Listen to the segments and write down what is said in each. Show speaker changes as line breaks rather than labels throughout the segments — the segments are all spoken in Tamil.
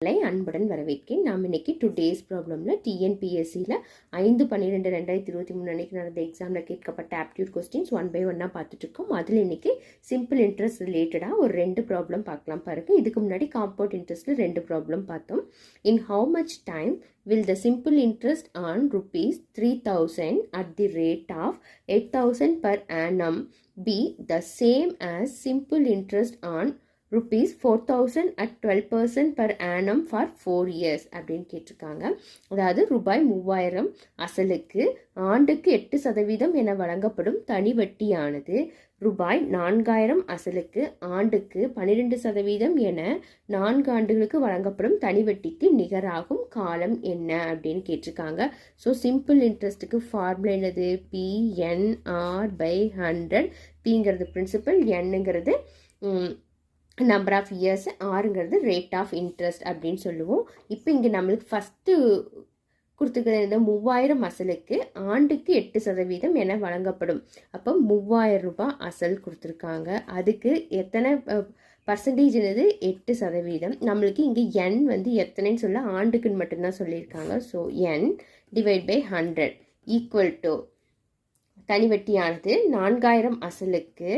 அன்புடன் வரவேற்கிறேன் நாம் இன்னைக்கு டூ டேஸ் ப்ராப்ளமில் டிஎன்பிஎஸ்சியில் ஐந்து பன்னிரெண்டு ரெண்டாயிரத்தி இருபத்தி மூணு அன்னைக்கு நடந்த எக்ஸாமில் கேட்கப்பட்ட ஆப்டியூட் கொஸ்டின்ஸ் ஒன் பை ஒன்னாக பார்த்துட்டு இருக்கோம் அதில் இன்னைக்கு சிம்பிள் இன்ட்ரெஸ்ட் ரிலேட்டடாக ஒரு ரெண்டு ப்ராப்ளம் பார்க்கலாம் பாருங்க. இதுக்கு முன்னாடி காம்பவுண்ட் இன்ட்ரெஸ்ட்டில் ரெண்டு ப்ராப்ளம் பார்த்தோம். In how much time will the simple interest on rupees three thousand at the rate of eight thousand per annum be the same as simple interest on rupees four thousand at twelve percent per annum for four years அப்படின்னு கேட்டிருக்காங்க. அதாவது ரூபாய் மூவாயிரம் அசலுக்கு ஆண்டுக்கு எட்டு சதவீதம் என வழங்கப்படும் தனி வட்டியானது ரூபாய் நான்காயிரம் அசலுக்கு ஆண்டுக்கு பன்னிரெண்டு சதவீதம் என நான்கு ஆண்டுகளுக்கு வழங்கப்படும் தனி வட்டிக்கு நிகராகும் காலம் என்ன அப்படின்னு கேட்டிருக்காங்க. ஸோ சிம்பிள் இன்ட்ரெஸ்ட்டுக்கு ஃபார்முலா என்னது? பிஎன்ஆர் பை ஹண்ட்ரட் பிங்கிறது பிரின்சிபல் என்னங்கிறது நம்பர் ஆஃப் இயர்ஸ் ஆறுங்கிறது ரேட் ஆஃப் இன்ட்ரெஸ்ட் அப்படின்னு சொல்லுவோம். இப்போ இங்கே நம்மளுக்கு ஃபஸ்ட்டு கொடுத்துருக்கிறது இந்த மூவாயிரம் அசலுக்கு ஆண்டுக்கு எட்டு சதவீதம் என வழங்கப்படும். அப்போ மூவாயிரம் ரூபாய் அசல் கொடுத்துருக்காங்க. அதுக்கு எத்தனை பர்சன்டேஜ் என்னது? எட்டு சதவீதம். நம்மளுக்கு இங்கே என் வந்து எத்தனைன்னு சொல்ல ஆண்டுக்குன்னு மட்டும்தான் சொல்லியிருக்காங்க. So N divide by hundred equal to தனிவட்டியானது நான்காயிரம் அசலுக்கு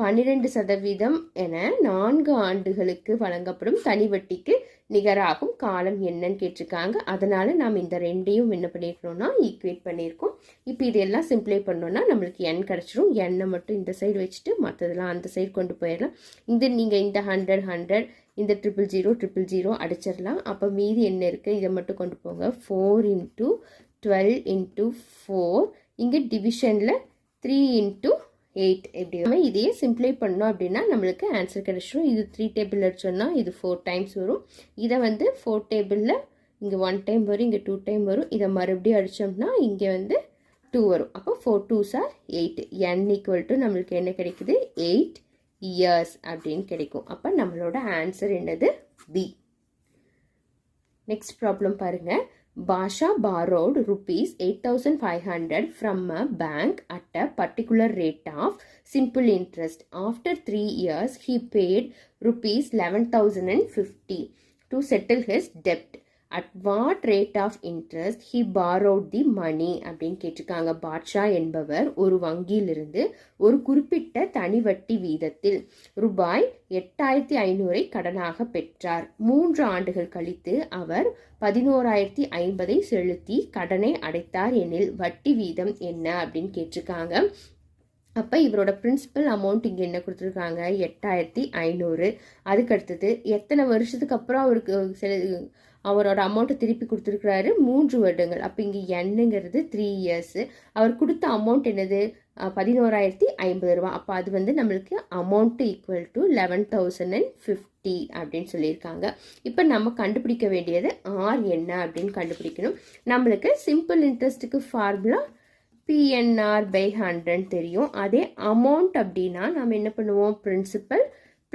பன்னிரெண்டு சதவீதம் என நான்கு ஆண்டுகளுக்கு வழங்கப்படும் தனி வட்டிக்கு நிகராகும் காலம் என்னன்னு கேட்டிருக்காங்க. அதனால நாம் இந்த ரெண்டையும் என்ன பண்ணியிருக்கோம்னா ஈக்குவேட் பண்ணியிருக்கோம் இப்போ இதெல்லாம் சிம்பிளை பண்ணோம்னா நம்மளுக்கு என் கிடச்சிரும். எண்ணை மட்டும் இந்த சைடு வச்சுட்டு மற்றதெல்லாம் அந்த சைடு கொண்டு போயிடலாம். இந்த நீங்கள் இந்த ஹண்ட்ரட் ஹண்ட்ரட் இந்த ட்ரிபிள் ஜீரோ ட்ரிபிள் ஜீரோ அடிச்சிடலாம். அப்போ மீதி என்ன இருக்குது இதை மட்டும் கொண்டு போங்க. Four into twelve into four இங்கே டிவிஷனில் த்ரீ இன்ட்டு எயிட் இப்படி நம்ம இதையே சிம்ப்ளை பண்ணோம் அப்படின்னா நம்மளுக்கு ஆன்சர் கிடச்சிடும் இது த்ரீ டேபிள் அடிச்சோம்னா இது ஃபோர் டைம்ஸ் வரும். இதை வந்து ஃபோர் டேபிளில் இங்கே ஒன் டைம் வரும் இங்கே டூ டைம் வரும். இதை மறுபடியும் அடித்தோம்னா இங்கே வந்து டூ வரும். அப்போ four two sir eight N equal to நம்மளுக்கு என்ன கிடைக்குது? எயிட் இயர்ஸ் அப்படின்னு கிடைக்கும். அப்போ நம்மளோட ஆன்சர் என்னது? பி நெக்ஸ்ட் ப்ராப்ளம் பாருங்கள் Basha borrowed rupees 8500 from a bank at a particular rate of simple interest. After 3 years, he paid rupees 11050 to settle his debt. At what rate of interest he borrowed the money அப்படின்னு கேட்டிருக்காங்க. பாட்ஷா என்பவர் ஒரு வங்கியிலிருந்து ஒரு குறிப்பிட்ட தனி வட்டி வீதத்தில் ரூபாய் எட்டாயிரத்தி ஐநூறை கடனாக பெற்றார். மூன்று ஆண்டுகள் கழித்து அவர் பதினோராயிரத்தி ஐம்பதை செலுத்தி கடனை அடைத்தார் எனில் வட்டி வீதம் என்ன அப்படின்னு கேட்டிருக்காங்க. அப்போ இவரோட பிரின்சிபல் அமௌண்ட் இங்கே என்ன கொடுத்துருக்காங்க? எட்டாயிரத்தி ஐநூறு. அதுக்கடுத்தது எத்தனை வருஷத்துக்கு அப்புறம் அவருக்கு சில அவரோட அமௌண்ட்டை திருப்பி கொடுத்துருக்குறாரு. மூன்று வருடங்கள். அப்போ இங்கே என்னங்கிறது த்ரீ இயர்ஸு அவர் கொடுத்த அமௌண்ட் என்னது? பதினோராயிரத்தி ஐம்பது ரூபா. அப்போ அது வந்து நம்மளுக்கு amount equal to eleven thousand and fifty அப்படின்னு சொல்லியிருக்காங்க. இப்போ நம்ம கண்டுபிடிக்க வேண்டியது ஆர் என்ன அப்படின்னு கண்டுபிடிக்கணும். நம்மளுக்கு சிம்பிள் இன்ட்ரெஸ்ட்டுக்கு ஃபார்முலா பிஎன்ஆர் பை ஹண்ட்ரட் தெரியும். அதே அமௌண்ட் அப்படின்னா நம்ம என்ன பண்ணுவோம்? பிரின்சிபல்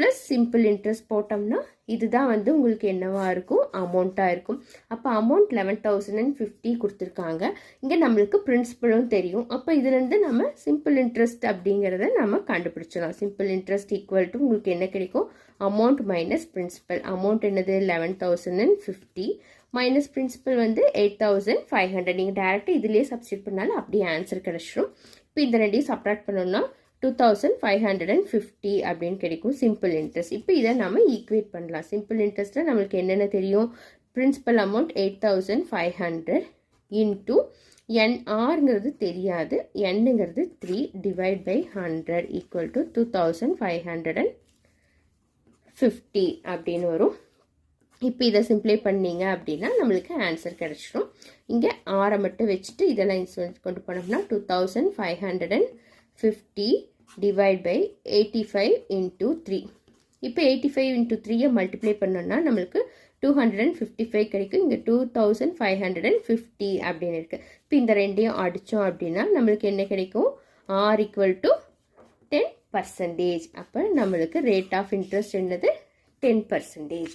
ப்ளஸ் சிம்பிள் இன்ட்ரெஸ்ட் போட்டோம்னா இதுதான் வந்து உங்களுக்கு என்னவாக இருக்கும்? அமௌண்ட்டாக இருக்கும். அப்போ amount eleven thousand and fifty கொடுத்துருக்காங்க. இங்கே நம்மளுக்கு பிரின்சிபலும் தெரியும். அப்போ இதுலேருந்து நம்ம சிம்பிள் இன்ட்ரெஸ்ட் அப்படிங்கிறத நம்ம கண்டுபிடிச்சிடலாம். சிம்பிள் இன்ட்ரெஸ்ட் ஈக்குவல் டு உங்களுக்கு என்ன கிடைக்கும்? அமௌண்ட் மைனஸ் பிரின்சிபல் அமௌண்ட் என்னது? Eleven thousand and fifty minus principal வந்து எயிட் தௌசண்ட் ஃபைவ் ஹண்ட்ரட் நீங்கள் டேரெக்டாக இதுலேயே சப்ஸ்டியூட் பண்ணாலும் அப்படியே ஆன்சர் கிடச்சிடும் இப்போ இந்த ரெண்டையும் சப்ராக்ட் பண்ணோம்னா two thousand five hundred and fifty அப்படின்னு கிடைக்கும் சிம்பிள் இன்ட்ரெஸ்ட் இப்போ இதை நம்ம ஈக்குவேட் பண்ணலாம். சிம்பிள் இன்ட்ரெஸ்ட்டில் நம்மளுக்கு என்னென்ன தெரியும்? Principal amount eight thousand five hundred into என்ஆருங்கிறது தெரியாது. என்னங்கிறது three divide by hundred equal to two thousand five hundred and fifty அப்படின்னு வரும். இப்போ இதை சிம்ப்ளை பண்ணீங்க அப்படின்னா நம்மளுக்கு ஆன்சர் கிடச்சிடும் இங்கே ஆரை மட்டும் வச்சுட்டு இதெல்லாம் கொண்டு போனோம்னா two thousand five hundred and fifty divide by eighty five into three இப்போ எயிட்டி ஃபைவ் இன்ட்டு த்ரீயை மல்டிப்ளை பண்ணோம்னா நம்மளுக்கு two hundred and fifty five கிடைக்கும். இங்கே two thousand five hundred and fifty அப்படின்னு இருக்குது இப்போ இந்த ரெண்டையும் அடித்தோம் அப்படின்னா நம்மளுக்கு என்ன கிடைக்கும்? R equal to ten percentage அப்போ நம்மளுக்கு ரேட் ஆஃப் இன்ட்ரெஸ்ட் என்னது? டென் பர்சன்டேஜ்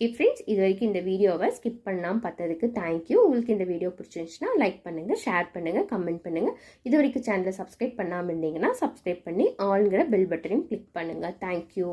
ஓகே ஃப்ரெண்ட்ஸ் இது வரைக்கும் இந்த வீடியோவை ஸ்கிப் பண்ணாமல் பார்த்ததுக்கு தேங்க்யூ உங்களுக்கு இந்த வீடியோ பிடிச்சிருந்துச்சுன்னா லைக் பண்ணுங்கள் ஷேர் பண்ணுங்கள் கமெண்ட் பண்ணுங்கள் இது வரைக்கும் சேனலை சப்ஸ்கிரைப் பண்ணாமல் இருந்தீங்கன்னா சப்ஸ்கிரைப் பண்ணி ஆளுங்கிற பெல் பட்டனையும் கிளிக் பண்ணுங்கள் தேங்க்யூ